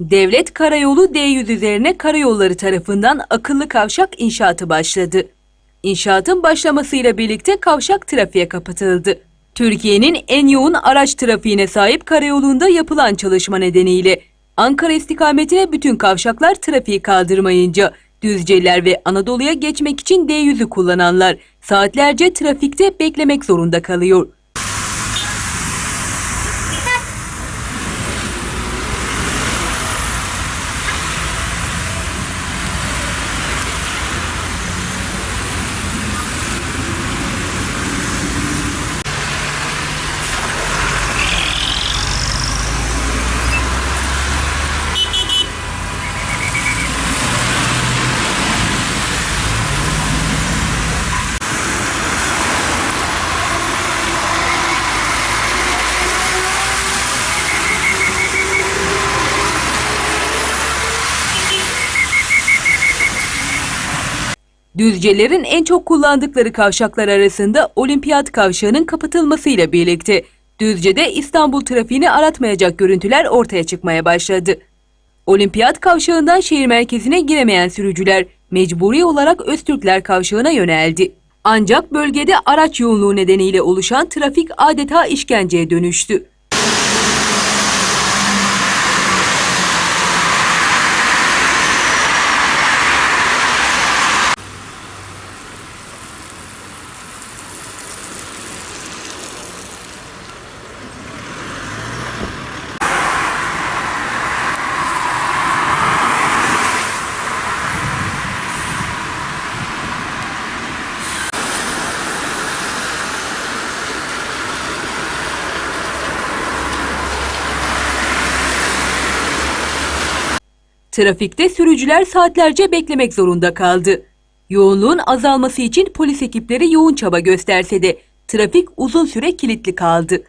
Devlet Karayolu D100 üzerine karayolları tarafından akıllı kavşak inşaatı başladı. İnşaatın başlamasıyla birlikte kavşak trafiğe kapatıldı. Türkiye'nin en yoğun araç trafiğine sahip karayolunda yapılan çalışma nedeniyle Ankara istikametine bütün kavşaklar trafiği kaldırmayınca Düzceler ve Anadolu'ya geçmek için D100'ü kullananlar saatlerce trafikte beklemek zorunda kalıyor. Düzcelerin en çok kullandıkları kavşaklar arasında Olimpiyat Kavşağı'nın kapatılmasıyla birlikte Düzce'de İstanbul trafiğini aratmayacak görüntüler ortaya çıkmaya başladı. Olimpiyat Kavşağı'ndan şehir merkezine giremeyen sürücüler mecburi olarak Öztürkler Kavşağı'na yöneldi. Ancak bölgede araç yoğunluğu nedeniyle oluşan trafik adeta işkenceye dönüştü. Trafikte sürücüler saatlerce beklemek zorunda kaldı. Yoğunluğun azalması için polis ekipleri yoğun çaba gösterse de trafik uzun süre kilitli kaldı.